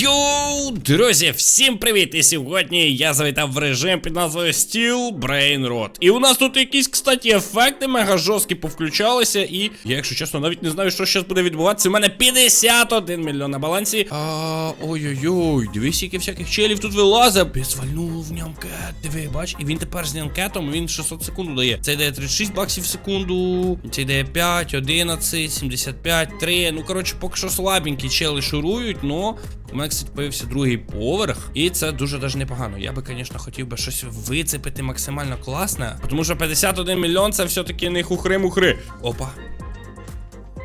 Йоу, друзі, всім привіт! І сьогодні я завітав в режим під назвою Steel Brain Rot. І у нас тут якісь, кстати, ефекти мега жорсткі повключалися. І я, якщо чесно, навіть не знаю, що зараз буде відбуватися. У мене 51 мільйон на балансі. А, ой-ой-ой, дивись, скільки всяких челів тут вилазить. Підсвальнув в ньому кет. Диви, бач, і він тепер з нянкетом, він 600 секунд дає. Цей дає 36 баксів в секунду, цей дає 5, 11, 75, 3. Ну, коротше, поки що слабенькі чели шурують, но у мене, кстати, появився другий поверх, і це дуже даже непогано. Я би, звісно, хотів би щось вицепити максимально класне, тому що 51 мільйон це все-таки не хухри-мухри. Опа.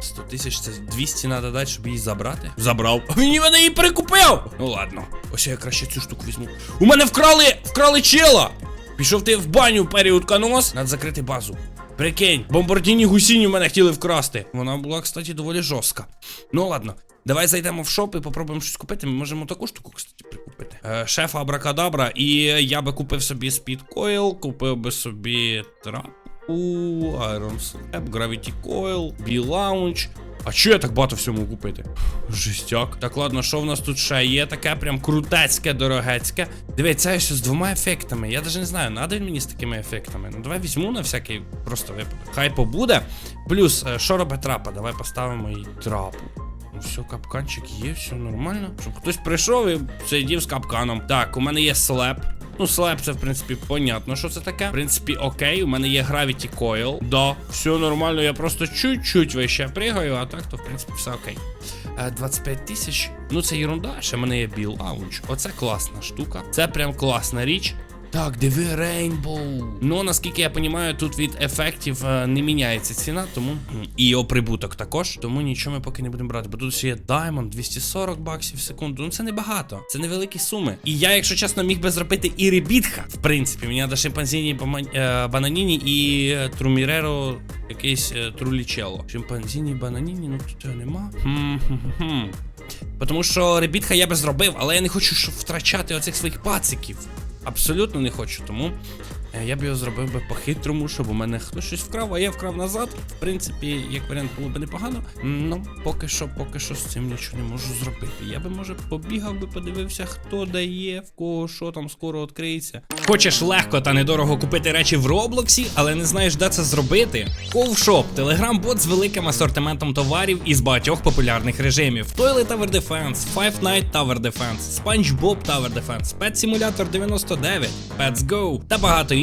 100 тисяч це 200 треба дати, щоб її забрати. Забрав. Він мене її прикупив! Ну ладно. Ось я краще цю штуку візьму. У мене вкрали! Вкрали чела! Пішов ти в баню період канос, надо закрити базу. Прикинь, бомбардіні гусінь у мене хотіли вкрасти. Вона була, кстати, доволі жорстка. Ну ладно. Давай зайдемо в шоп і попробуємо щось купити. Ми можемо таку штуку, кстати, прикупити. Е, шефа Абракадабра, і я би купив собі Speed купив би собі трап. У Iron Slab, Gravity Coil, B-Lounge. А що я так багато всьому купити? Жестяк. Так, ладно, що в нас тут ще є? Таке прям крутецьке, дорогецьке. Дивіться, ще з двома ефектами. Я навіть не знаю, надо він мені з такими ефектами. Ну давай візьму на всякий просто випадок. Хай побуде. Плюс, е, що робить трапа? Давай поставимо їй трапу. Все, капканчик є, все нормально. Щоб хтось прийшов і сидів з капканом. Так, у мене є слеп. Ну, слеп, це в принципі понятно, що це таке. В принципі, окей, у мене є Gravity Coil. Да, все нормально, я просто чуть-чуть вище пригаю, а так, то в принципі все окей. Е, 25 тисяч. Ну це ерунда, ще в мене є Bill Lounge. Оце класна штука. Це прям класна річ. Так, диви Rainbow. Ну, наскільки я розумію, тут від ефектів е, не міняється ціна, тому і його прибуток також. Тому нічого ми поки не будемо брати. Бо тут ще є Diamond 240 баксів в секунду. Ну це небагато. Це невеликі суми. І я, якщо чесно, міг би зробити і ребітха. В принципі, мені треба шимпанзіні е, бананіні і е, Труміреро якийсь трулічело. Шимпанзіні бананіні, ну тут нема. Тому що ребітха я би зробив, але я не хочу втрачати оцих своїх пациків. Абсолютно не хочу, тому я б його зробив би по-хитрому, щоб у мене хтось щось вкрав, а я вкрав назад. В принципі, як варіант було б непогано. Ну, поки що, поки що з цим нічого не можу зробити. Я би, може, побігав би, подивився, хто дає, в кого що там скоро відкриється. Хочеш легко та недорого купити речі в Роблоксі, але не знаєш, де це зробити? Ковшоп телеграм-бот з великим асортиментом товарів із багатьох популярних режимів: Toilet Tower Defense, Five Night Tower Defense, SpongeBob Tower Defense, Pet Simulator 99, Pets Go та багато інших,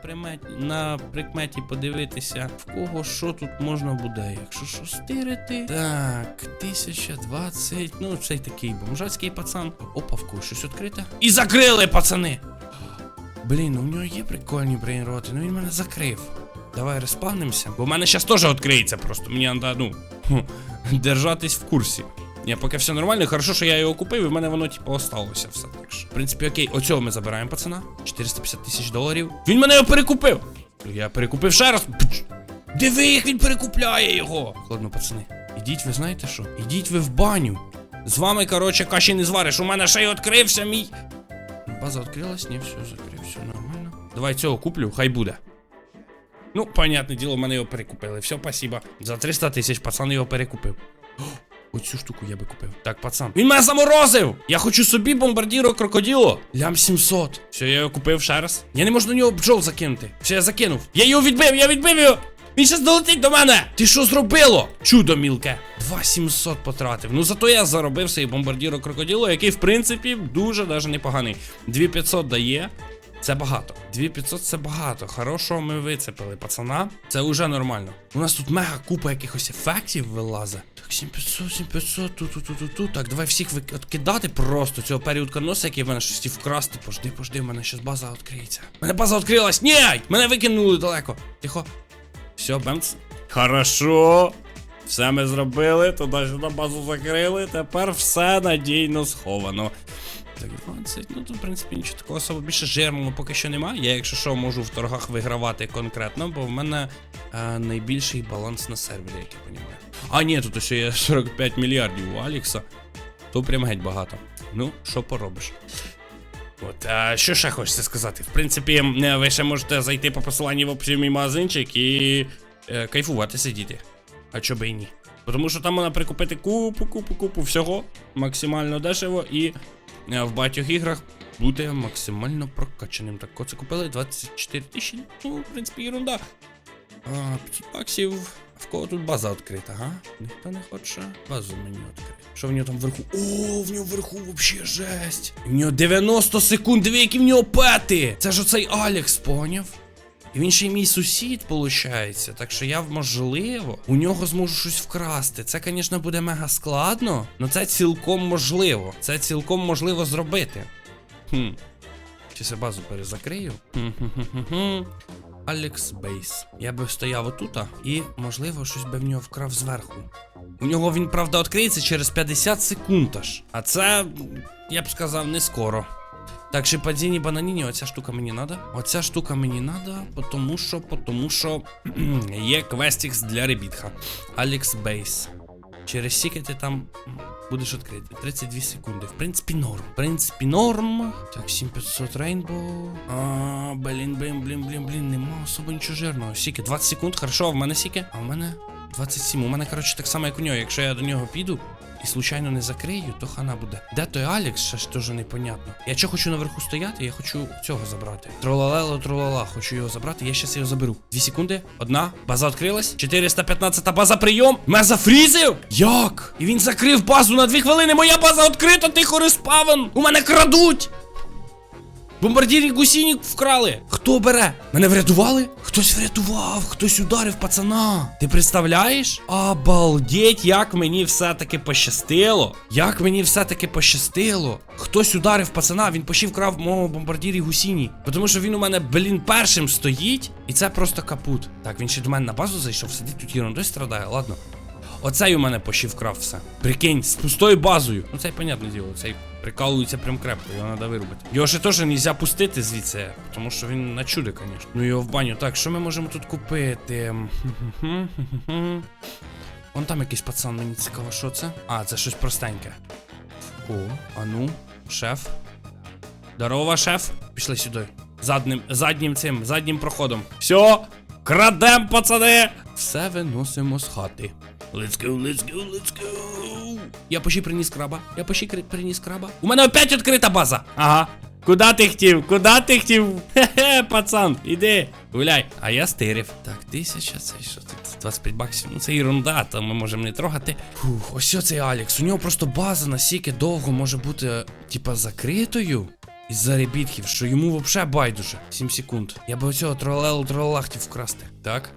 На приметі, на прикметі подивитися, в кого що тут можна буде, якщо що стирити. Так, 1020. Ну, цей такий бомжацький пацан. Опа, в кого щось відкрите. І закрили, пацани! Блін, ну в нього є прикольні брейнроти, ну він мене закрив. Давай респавнимося. Бо в мене зараз теж відкриється просто. Мені треба, ну, держатись в курсі. Ні, поки все нормально, хорошо, що я його купив, і в мене воно, типу, осталося все так що. В принципі, окей, оцього ми забираємо, пацана. 450 тисяч доларів. Він мене його перекупив! Я перекупив ще раз. Диви, як він перекупляє його! Ладно, пацани, ідіть, ви знаєте що? Ідіть ви в баню. З вами, коротше, каші не звариш. У мене ще й відкрився мій. База відкрилась, ні, все, закрив, все нормально. Давай цього куплю, хай буде. Ну, понятне діло, мене його перекупили. Все, спасибо. За 300 тисяч пацан його перекупив. Оцю штуку я би купив. Так, пацан. Він мене заморозив! Я хочу собі бомбардіро крокоділо. Лям 700. Все, я його купив ще раз. Я не можу на нього бджол закинути. Все, я закинув. Я його відбив, я відбив його. Він щас долетить до мене! Ти що зробило? Чудо мілке. 2700 потратив. Ну зато я заробив свій бомбардіро крокоділо, який, в принципі, дуже даже непоганий. 2500 дає. Це багато. 2500 це багато. Хорошого ми вицепили, пацана. Це вже нормально. У нас тут мега купа якихось ефектів вилазить. Так, 7500, 7500, тут, тут, тут, тут. Так, давай всіх відкидати просто цього періодка носа, який в мене щось вкрасти. Пожди, пожди, в мене щас база відкриється. Мене база відкрилась! Ні! Мене викинули далеко. Тихо. Все, бемц. Хорошо. Все ми зробили, туди-сюди базу закрили. Тепер все надійно сховано. Так, 20. Ну тут, в принципі, нічого такого особо більше жирного поки що немає. Я, якщо що, можу в торгах вигравати конкретно, бо в мене е, найбільший баланс на сервері, як я розумію. А, ні, тут ще є 45 мільярдів у Алікса. То прям геть багато. Ну, що поробиш. От, а що ще хочеться сказати? В принципі, е, ви ще можете зайти по посиланні в описі магазинчик і е, кайфувати сидіти. А чо і ні. Тому що там можна прикупити купу, купу, купу всього максимально дешево і в багатьох іграх буде максимально прокачаним. Так, оце купили 24 тисячі. Ну, в принципі, ерунда. А, 500 баксів. В кого тут база відкрита, га? Ніхто не хоче базу мені відкрити. Що в нього там вверху? О, в нього вверху вообще жесть. В нього 90 секунд, диви, які в нього пети. Це ж оцей Алекс, поняв? І він ще й мій сусід, виходить. Так що я, можливо, у нього зможу щось вкрасти. Це, звісно, буде мега складно, але це цілком можливо. Це цілком можливо зробити. Хм. Чи я базу перезакрию? Алекс Бейс. Я би стояв отута і, можливо, щось би в нього вкрав зверху. У нього він, правда, відкриється через 50 секунд аж. А це, я б сказав, не скоро. Так, шипадзіні бананіні, оця штука мені надо. Оця штука мені надо, тому що, тому що є квестікс для ребітха. Алекс Бейс. Через сіки ти там будеш відкритий. 32 секунди. В принципі, норм. В принципі, норм. Так, 7500 Рейнбоу. А, блін, блін, блін, блін, блін, нема особо нічого жирного. Сіки, 20 секунд, хорошо, а в мене сіки? А в мене 27. У мене, коротше, так само, як у нього. Якщо я до нього піду і случайно не закрию, то хана буде. Де той Алекс, ще ж теж непонятно. Я що хочу наверху стояти, я хочу цього забрати. Тролалело, тролала, хочу його забрати, я щас його заберу. Дві секунди, одна, база відкрилась. 415 база прийом. Мене зафрізив? Як? І він закрив базу на дві хвилини. Моя база відкрита, тихо респавен. У мене крадуть. Бомбардірі гусіні вкрали. Хто бере? Мене врятували? Хтось врятував, хтось ударив пацана. Ти представляєш? Обалдеть, як мені все-таки пощастило. Як мені все-таки пощастило. Хтось ударив пацана, він пошив крав мого бомбардірі гусіні. Тому що він у мене, блін, першим стоїть, і це просто капут. Так, він ще до мене на базу зайшов, сидить тут ерундою страдає, ладно. Оцей у мене пошив крав все. Прикинь, з пустою базою. Ну це понятне діло, цей прикалується прям крепко, його треба вирубити. Його ще теж нельзя пустити звідси, тому що він на чуди, звісно. Ну його в баню. Так, що ми можемо тут купити? Вон там якийсь пацан, мені цікаво, що це? А, це щось простеньке. О, а ну, шеф. Здорово, шеф. Пішли сюди. Задним, заднім цим, заднім проходом. Все, крадем, пацани! Все виносимо з хати. Let's go, let's go, let's go. Я почти приніс краба. Я почти приніс краба. У мене опять відкрита база. Ага. Куда ти хотів? Куда ти хотів? Хе-хе, пацан, іди, гуляй. А я стирив. Так, тисяча, це що тут? 25 баксів. Ну це ерунда, то ми можемо не трогати. Фух, ось цей Алекс. У нього просто база настільки довго може бути, типа, закритою. Із заробітків, що йому вообще байдуже. 7 секунд. Я би оцього тролелу тролела хотів вкрасти. Так.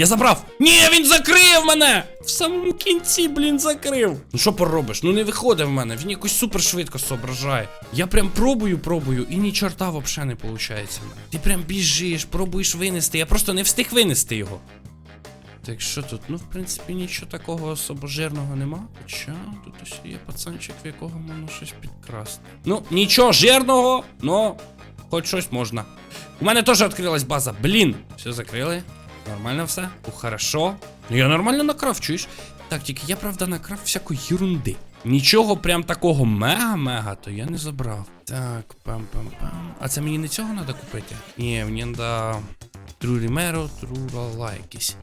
Я забрав! Ні, він закрив мене! В самому кінці, блін, закрив. Ну що поробиш? Ну не виходить в мене, він якось супер швидко соображає. Я прям пробую, пробую, і ні чорта вообще не виходить. Ти прям біжиш, пробуєш винести. Я просто не встиг винести його. Так що тут? Ну, в принципі, нічого такого особо жирного нема. Хоча тут ось є пацанчик, в якого можна щось підкрасти. Ну, нічого жирного, но хоч щось можна. У мене теж відкрилась база. Блін. Все закрили. Нормально все? Хорошо. Ну я нормально накрав, чуєш? Так, тільки я, правда, накрав всякої ерунди. Нічого прям такого мега-мега, то я не забрав. Так, пам-пам-пам. А це мені не цього треба купити? Ні, мені треба Трурімеро, трурала якийсь.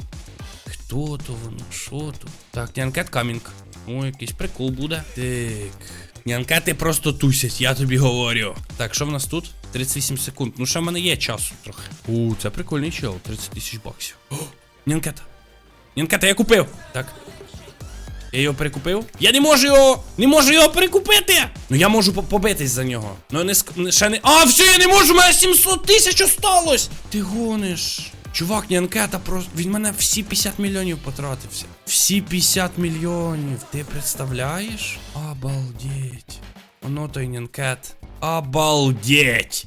Хто то воно? Що то? Так, Нянкет камінг. О, якийсь прикол буде. Так. Нянкети просто тусять, я тобі говорю. Так, що в нас тут? 38 секунд. Ну, ще в мене є часу трохи. У, це прикольний чел, 30 тисяч баксів. О, Нянкета. Нянкета, я купив. Так. Я його перекупив? Я не можу його! Не можу його перекупити! Ну я можу побитись за нього. Ну не ск... не- ще не. А, все, я не можу! У мене 700 тисяч осталось! Ти гониш. Чувак, не анкета просто. Він мене всі 50 мільйонів потратився. Всі 50 мільйонів. Ти представляєш? Обалдеть. Воно той нянкет. Обалдеть!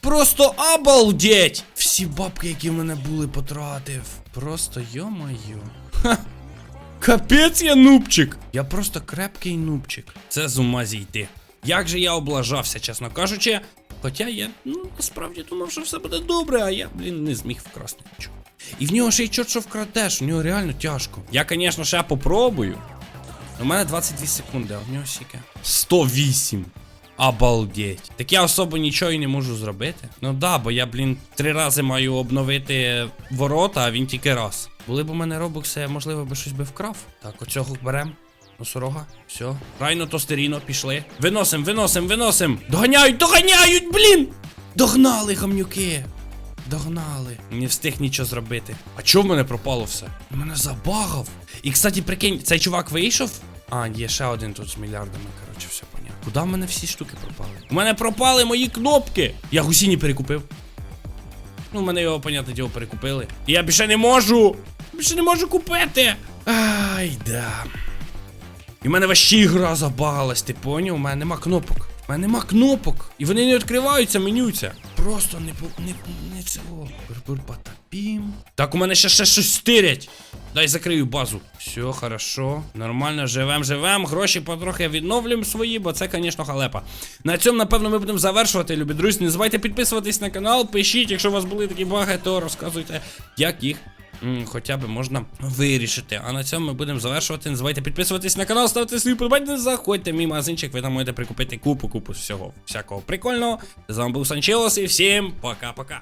Просто обалдеть! Всі бабки, які в мене були, потратив. Просто йо-моє. Капець я нубчик. Я просто крепкий нубчик. Це з ума зійти. Як же я облажався, чесно кажучи. Хоча я, ну, насправді думав, що все буде добре, а я, блін, не зміг вкрасти нічого. І в нього ще й чорт що вкрадеш, у нього реально тяжко. Я, звісно, ще попробую. У мене 22 секунди, а в нього скільки? 108. Обалдеть. Так я особо нічого і не можу зробити. Ну да, бо я, блін, три рази маю обновити ворота, а він тільки раз. Були б у мене робокси, я, можливо, би щось би вкрав. Так, оцього берем. Носорога, все. Райно тостеріно, пішли. Виносим, виносим, виносим. Доганяють, доганяють, блін! Догнали, гамнюки. Догнали. Не встиг нічого зробити. А чого в мене пропало все? Мене забагав. І, кстати, прикинь, цей чувак вийшов. А, є ще один тут з мільярдами, коротше, все. Куди в мене всі штуки пропали? У мене пропали мої кнопки. Я гусіні перекупив. Ну, мене його, понятне діло, перекупили. І я більше не можу! Більше не можу купити! Ай, да. І в мене вообще ігра забагалась, ти поняв? У мене нема кнопок. У мене нема кнопок. І вони не відкриваються, менються. Просто не по- не, не цього. Бур-бур. Так, у мене ще, ще щось стирять. Дай закрию базу. Все, хорошо. Нормально, живем, живем. Гроші потрохи відновлюємо свої, бо це, звісно, халепа. На цьому, напевно, ми будемо завершувати, любі друзі. Не забувайте підписуватись на канал, пишіть, якщо у вас були такі баги, то розказуйте, як їх хоча б можна вирішити. А на цьому ми будемо завершувати. Не забувайте підписуватись на канал, ставте свої подобання, заходьте в мій магазинчик, ви там можете прикупити купу-купу всього всякого прикольного. З вами був Санчелос і всім пока-пока.